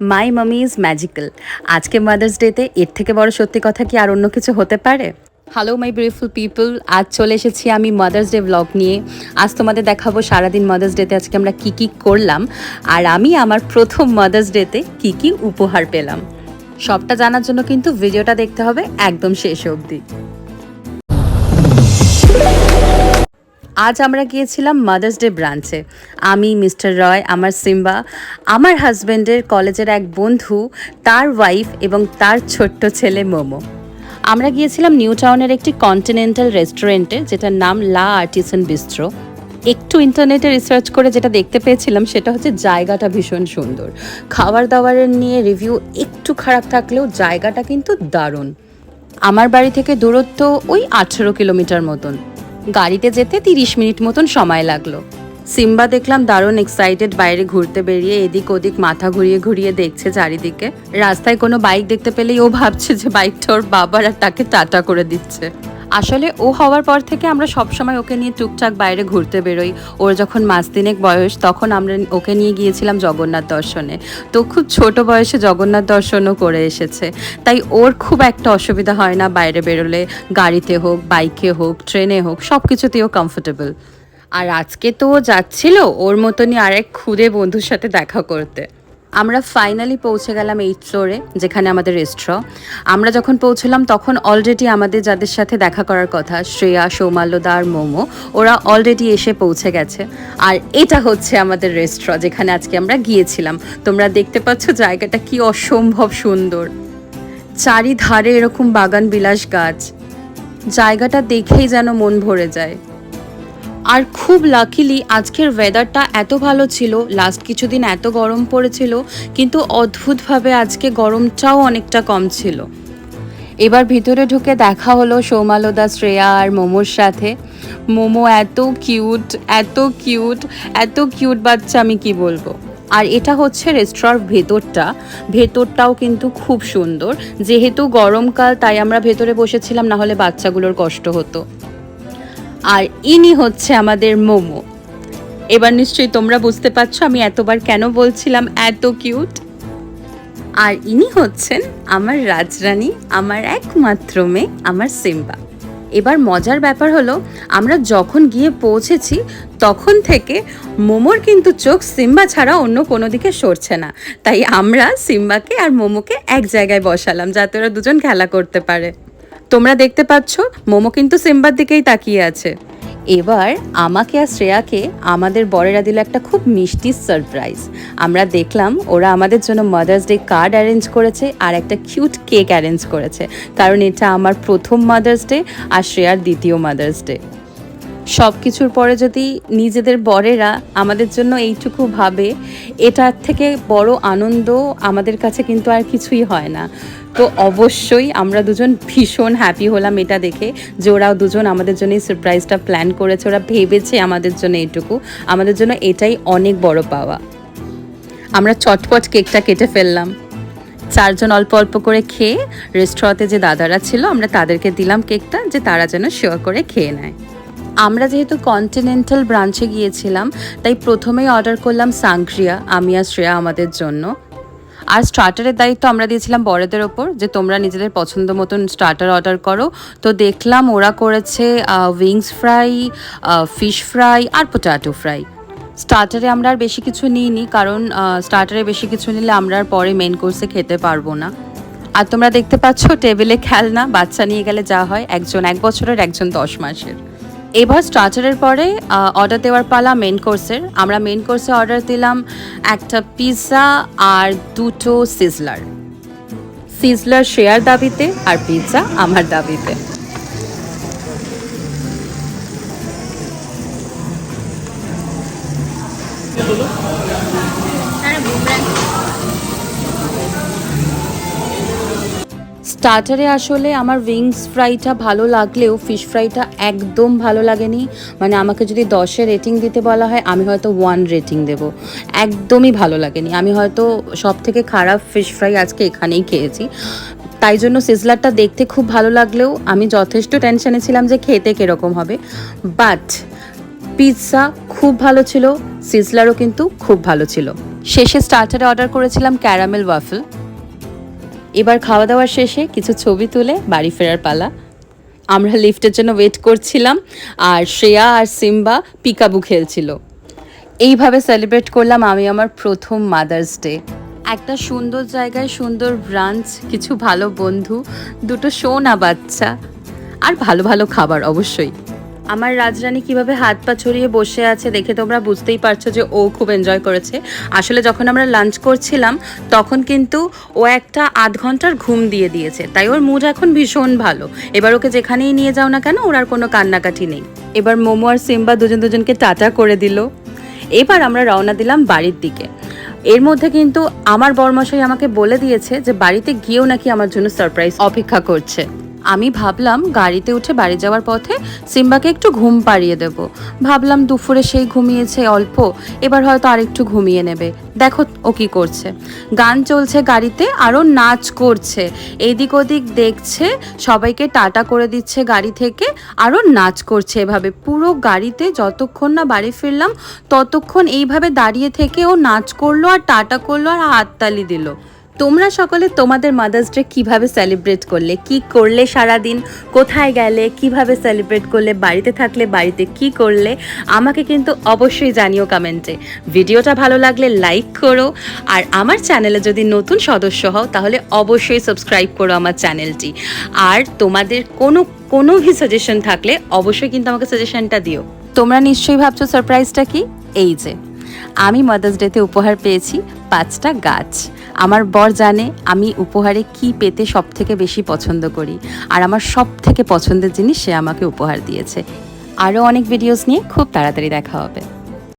মাই মামি is magical আজকে mother's ডেতে এর থেকে বড় সত্যি কথা কি আর অন্য কিছু হতে পারে? হ্যালো মাই বিউটিফুল পিপল আজ চলে এসেছি আমি মাদার্স ডে ব্লগ নিয়ে। আজ তোমাদের দেখাবো সারাদিন মাদার্স ডেতে আজকে আমরা কি কি করলাম। আর আমি আমার প্রথম মাদার্স ডেতে কি কি উপহার পেলাম। সবটা জানার জন্য কিন্তু ভিডিওটা দেখতে হবে একদম শেষ অবধি। আজ আমরা গিয়েছিলাম মাদার্স ডে ব্রাঞ্চে আমি, মিস্টার রয়, আমার সিম্বা, আমার হাজব্যান্ডের কলেজের এক বন্ধু, তার ওয়াইফ এবং তার ছোট্ট ছেলে মোমো। আমরা গিয়েছিলাম নিউ টাউনের একটি কন্টিনেন্টাল রেস্টুরেন্টে যেটার নাম লা আর্টিসান বিস্ট্রো একটু ইন্টারনেটে রিসার্চ করে যেটা দেখতে পেয়েছিলাম, সেটা হচ্ছে জায়গাটা ভীষণ সুন্দর। খাবার দাবারের নিয়ে রিভিউ একটু খারাপ থাকলেও জায়গাটা কিন্তু দারুণ। আমার বাড়ি থেকে দূরত্ব ওই আঠেরো কিলোমিটার মতন। গাড়িতে যেতে তিরিশ মিনিট মতন সময় লাগল। সিম্বা দেখলাম দারুণ এক্সাইটেড বাইরে ঘুরতে বেরিয়ে এদিক ওদিক মাথা ঘুরিয়ে ঘুরিয়ে দেখছে চারিদিকে। রাস্তায় কোনো বাইক দেখতে পেলেই ও ভাবছে যে বাইকটা ওর বাবার আর তাকে টাটা করে দিচ্ছে। আসলে ও হওয়ার পর থেকে আমরা সবসময় ওকে নিয়ে টুকটাক বাইরে ঘুরতে বেরোই। ওর যখন মাস তিনেক বয়স, তখন আমরা ওকে নিয়ে গিয়েছিলাম জগন্নাথ দর্শনে। তো খুব ছোট বয়সে জগন্নাথ দর্শনও করে এসেছে। তাই ওর খুব একটা অসুবিধা হয় না বাইরে বেরোলে। গাড়িতে হোক, বাইকে হোক, ট্রেনে হোক সব কিছুতেই ও কমফোর্টেবল আর আজকে তো ও যাচ্ছিল, ওর মতনই আরেক খুদে বন্ধুর সাথে দেখা করতে। আমরা ফাইনালি পৌঁছে গেলাম এইট ফ্লোরে যেখানে আমাদের রেস্ট্র আমরা যখন পৌঁছলাম, তখন অলরেডি আমাদের যাদের সাথে দেখা করার কথা, শ্রেয়া সৌমাল্যদা আর মোমো, ওরা অলরেডি এসে পৌঁছে গেছে। আর এটা হচ্ছে আমাদের রেস্ট্র যেখানে আজকে আমরা গিয়েছিলাম। তোমরা দেখতে পাচ্ছ জায়গাটা কি অসম্ভব সুন্দর। চারিধারে এরকম বাগান বিলাস গাছ জায়গাটা দেখেই যেন মন ভরে যায়। আর খুব লাকিলি আজকের ওয়েদারটা এত ভালো ছিল লাস্ট কিছুদিন এত গরম পড়েছিল, কিন্তু অদ্ভুতভাবে আজকে গরমটাও অনেকটা কম ছিল। এবার ভিতরে ঢুকে দেখা হলো সৌমালদা, শ্রেয়া আর মোমোর সাথে। মোমো এত কিউট এত কিউট এত কিউট বাচ্চা আমি কি বলব? আর এটা হচ্ছে রেস্টুরার ভেতরটা। ভেতরটাও কিন্তু খুব সুন্দর। যেহেতু গরমকাল, তাই আমরা ভেতরে বসেছিলাম, না হলে বাচ্চাগুলোর কষ্ট হতো। আর ইনি হচ্ছে আমাদের মোমো। এবার নিশ্চয়ই তোমরা বুঝতে পারছ আমি এতবার কেন বলছিলাম এত কিউট। আর ইনি হচ্ছেন আমার রাজরানী, আমার একমাত্র মেয়ে, আমার সিম্বা। এবার মজার ব্যাপার হলো, আমরা যখন গিয়ে পৌঁছেছি, তখন থেকে মোমোর কিন্তু চোখ সিম্বা ছাড়া অন্য কোনো দিকে সরছে না। তাই আমরা সিম্বাকে আর মোমোকে এক জায়গায় বসালাম, যাতে ওরা দুজন খেলা করতে পারে। তোমরা দেখতে পাচ্ছ, মোমো কিন্তু সিম্বার দিকেই তাকিয়ে আছে। এবার আমাকে আর শ্রেয়াকে আমাদের বরেরা দিল একটা খুব মিষ্টি সারপ্রাইজ আমরা দেখলাম ওরা আমাদের জন্য মাদার্স ডে কার্ড অ্যারেঞ্জ করেছে আর একটা কিউট কেক অ্যারেঞ্জ করেছে। কারণ এটা আমার প্রথম মাদার্স ডে আর শ্রেয়ার দ্বিতীয় মাদার্স ডে সব কিছুর পরে যদি নিজেদের বরেরা আমাদের জন্য এইটুকু ভাবে, এটার থেকে বড় আনন্দ আমাদের কাছে কিন্তু আর কিছুই হয় না। তো অবশ্যই আমরা দুজন ভীষণ হ্যাপি হলাম এটা দেখে যে ওরা দুজন আমাদের জন্য এই সারপ্রাইজটা প্ল্যান করেছে। ওরা ভেবেছে আমাদের জন্য এইটুকু। আমাদের জন্য এটাই অনেক বড় পাওয়া। আমরা চটপট কেকটা কেটে ফেললাম। চারজন অল্প অল্প করে খেয়ে রেস্টুরেন্টে যে দাদারা ছিল, আমরা তাদেরকে দিলাম কেকটা যে তারা যেন শিওর করে খেয়ে নেয়। আমরা যেহেতু কন্টিনেন্টাল ব্রাঞ্চে গিয়েছিলাম, তাই প্রথমেই অর্ডার করলাম সাংক্রিয়া, আমি আর শ্রেয়া আমাদের জন্য। আর স্টার্টারের দায়িত্ব আমরা দিয়েছিলাম বড়দের ওপর, যে তোমরা নিজেদের পছন্দ মতন স্টার্টার অর্ডার করো। তো দেখলাম ওরা করেছে উইংস ফ্রাই ফিশ ফ্রাই আর পোটাটো ফ্রাই স্টার্টারে আমরা আর বেশি কিছু নিইনি, কারণ স্টার্টারে বেশি কিছু নিলে আমরা আর পরে মেন কোর্সে খেতে পারব না। আর তোমরা দেখতে পাচ্ছ টেবিলে খেলনা, বাচ্চা নিয়ে গেলে যা হয়, একজন এক বছরের, একজন দশ মাসের। এবার স্টার্টারের পরে অর্ডার দেওয়ার পালা মেন কোর্সের আমরা মেন কোর্সে অর্ডার দিলাম একটা পিৎজা আর দুটো সিজলার সিজলার শেয়ার দাবিতে আর পিৎজা আমার দাবিতে। স্টার্টারে আসলে আমার উইংস ফ্রাইটা ভালো লাগলেও ফিশ ফ্রাইটা একদম ভালো লাগেনি। মানে আমাকে যদি দশে রেটিং দিতে বলা হয়, আমি হয়তো ওয়ান রেটিং দেব। একদমই ভালো লাগেনি। আমি হয়তো সব থেকে খারাপ ফিশ ফ্রাই আজকে এখানেই খেয়েছি। তাই জন্য সিজলারটা দেখতে খুব ভালো লাগলেও আমি যথেষ্ট টেনশনে ছিলাম যে খেতে কীরকম হবে। বাট পিৎজা খুব ভালো ছিল সিজলারও কিন্তু খুব ভালো ছিল। শেষে স্টার্টারে অর্ডার করেছিলাম ক্যারামেল ওয়াফল এবার খাওয়া দাওয়ার শেষে কিছু ছবি তুলে বাড়ি ফেরার পালা। আমরা লিফটের জন্য ওয়েট করছিলাম আর শ্রেয়া আর সিম্বা পিকাবু খেলছিল। এইভাবে সেলিব্রেট করলাম আমি আমার প্রথম মাদার্স ডে একটা সুন্দর জায়গায় সুন্দর ব্রাঞ্চ কিছু ভালো বন্ধু, দুটো সোনা বাচ্চা, আর ভালো ভালো খাবার অবশ্যই। আমার রাজরানী কীভাবে হাত পা ছড়িয়ে বসে আছে দেখে তোমরা বুঝতেই পারছ যে ও খুব এনজয় করেছে। আসলে যখন আমরা লাঞ্চ করছিলাম, তখন কিন্তু ও একটা আধ ঘণ্টার ঘুম দিয়ে দিয়েছে। তাই ওর মুড এখন ভীষণ ভালো। এবার ওকে যেখানেই নিয়ে যাও না কেন, ওর আর কোনো কান্নাকাটি নেই। এবার মোমো আর সিম্বা দুজন দুজনকে টাটা করে দিল। এবার আমরা রওনা দিলাম বাড়ির দিকে। এর মধ্যে কিন্তু আমার বরমশাই আমাকে বলে দিয়েছে যে বাড়িতে গিয়েও নাকি আমার জন্য সারপ্রাইজ অপেক্ষা করছে। আমি ভাবলাম গাড়িতে উঠে বাড়ি যাওয়ার পথে সিম্বাকে একটু ঘুম পাড়িয়ে দেব। ভাবলাম দুপুরে সেই ঘুমিয়েছে অল্প, এবার হয়তো আরেকটু ঘুমিয়ে নেবে। দেখো ও কি করছে। গান চলছে গাড়িতে, আরও নাচ করছে। এদিক ওদিক দেখছে, সবাইকে টাটা করে দিচ্ছে গাড়ি থেকে, আরও নাচ করছে এভাবে। পুরো গাড়িতে যতক্ষণ না বাড়ি ফিরলাম, ততক্ষণ এইভাবে দাঁড়িয়ে থেকে ও নাচ করল আর টাটা করল আর হাততালি দিল। তোমরা সকলে তোমাদের মাদার্স ডে কীভাবে সেলিব্রেট করলে? কি করলে সারা দিন কোথায় গেলে? কীভাবে সেলিব্রেট করলে? বাড়িতে থাকলে বাড়িতে কি করলে? আমাকে কিন্তু অবশ্যই জানিও কমেন্টে ভিডিওটা ভালো লাগলে লাইক করো। আর আমার চ্যানেলে যদি নতুন সদস্য হও, তাহলে অবশ্যই সাবস্ক্রাইব করো আমার চ্যানেলটি আর তোমাদের কোনো কোনো ভি সাজেশন থাকলে অবশ্যই কিন্তু আমাকে সাজেশনটা দিও। তোমরা নিশ্চয়ই ভাবছ সারপ্রাইজটা কি? এই যে। আমি মাদার্স ডেতে উপহার পেয়েছি পাঁচটা গাছ। আমার বর জানে আমি উপহারে কি পেতে সব থেকে বেশি পছন্দ করি। আর আমার সব থেকে পছন্দের জিনিস সে আমাকে উপহার দিয়েছে। আরও অনেক ভিডিওস নিয়ে খুব তাড়াতাড়ি দেখা হবে।